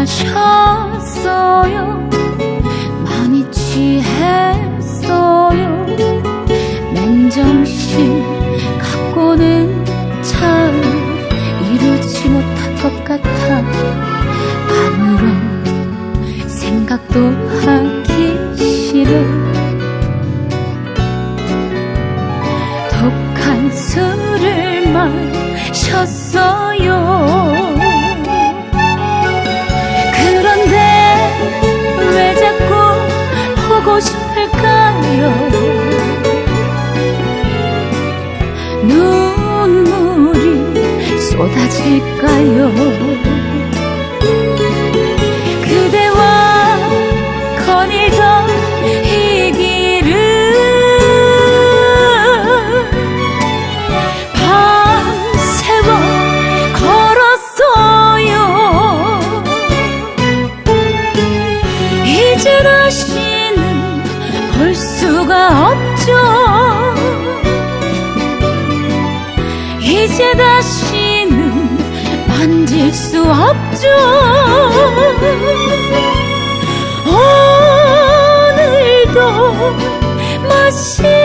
마셨어요? 많이 취했어요? 맨정신 갖고는 참 이루지 못할 것 같아. 아무런 생각도 쏟아질까요? 그대와 거닐던 이 길을 밤새워 걸었어요. 이제 다시는 볼 수가 없죠. 이제 다시는 만질 수 없죠. 오늘도 마시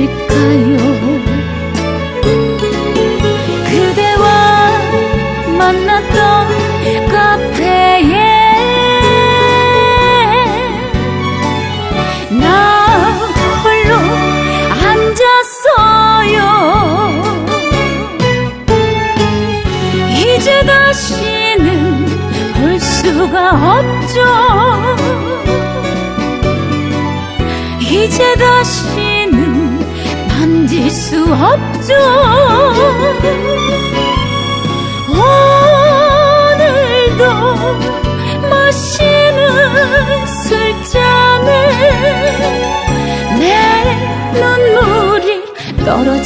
쏟아질까요? 그대와 만났던 카페에 나 홀로 앉았어요. 이제 다시는 볼 수가 없죠. 이제 다시는 수 없죠. 오늘도 마시는 술잔에 내 눈물이 떨어지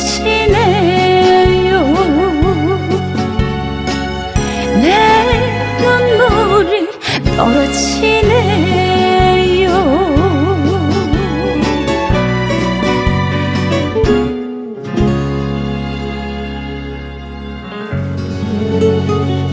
조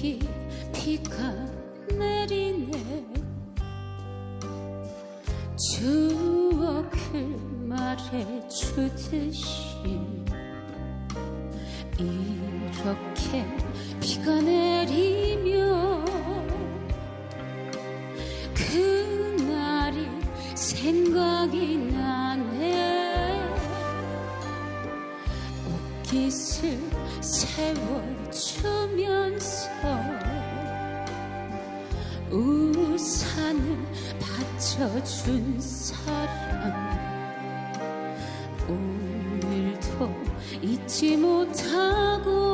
용히 비가 내리네. 추억을 말해주듯이 이렇게 비가 내 우산을 받쳐준 사람. 오늘도 잊지 못하고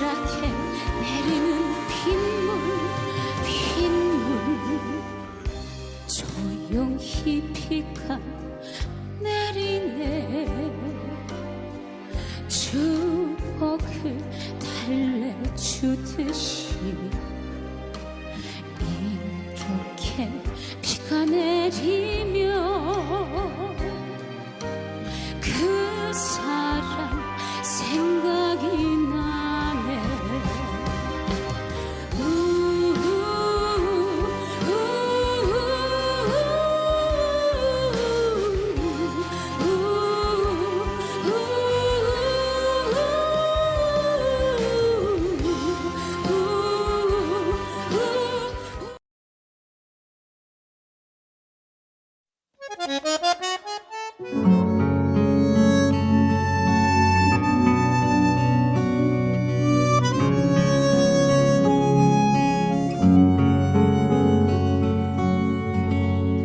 쓸쓸하게 내리는 빗물 빗물. 조용히 비가 내리네. 추억을 달래주듯이 이렇게 비가 내리면 그 사람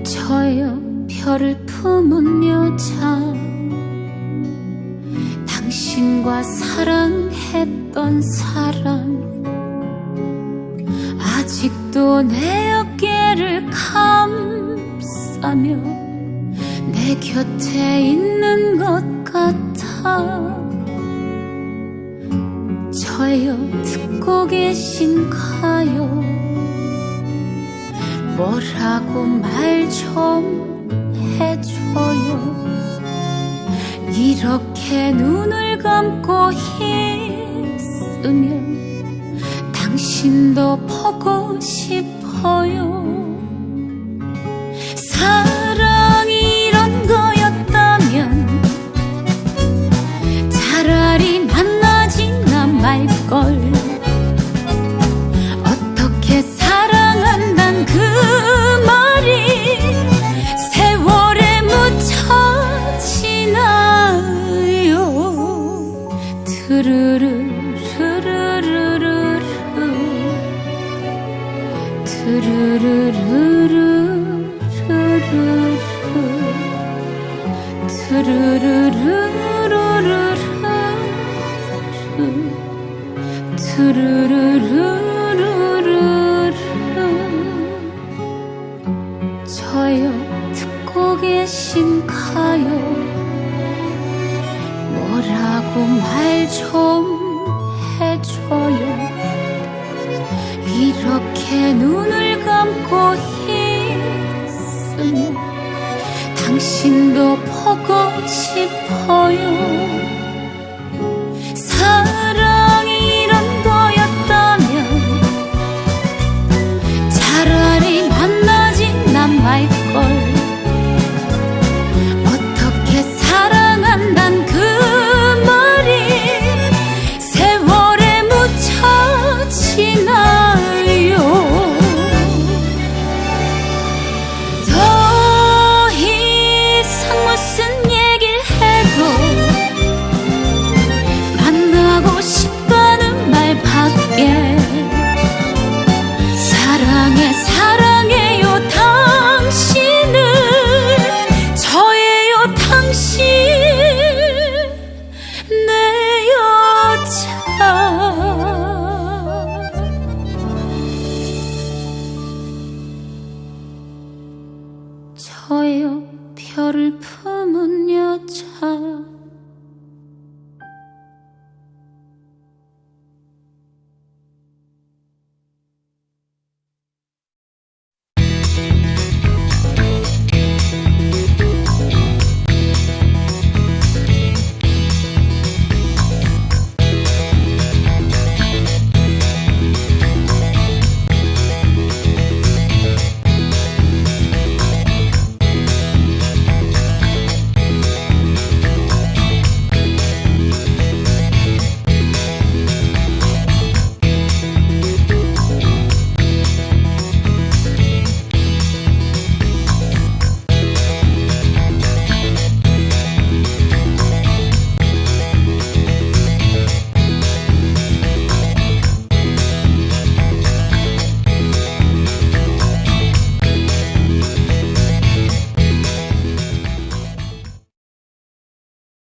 저요 별을 품은 여자 당신과 사랑했던 사람 아직도 내 어깨를 감싸며 내 곁에 있는 것 같아. 저요. 듣고 계신가요? 뭐라고 말 좀 해줘요. 이렇게 눈을 감고 있으면 당신도 보고 싶어요 트르르르르르르 저요 듣고 계신가요. 뭐라고 말 좀 해줘요. 이렇게 눈을 감고 있으면 당신도 보고 싶어요 저예요. 별을 품은 여자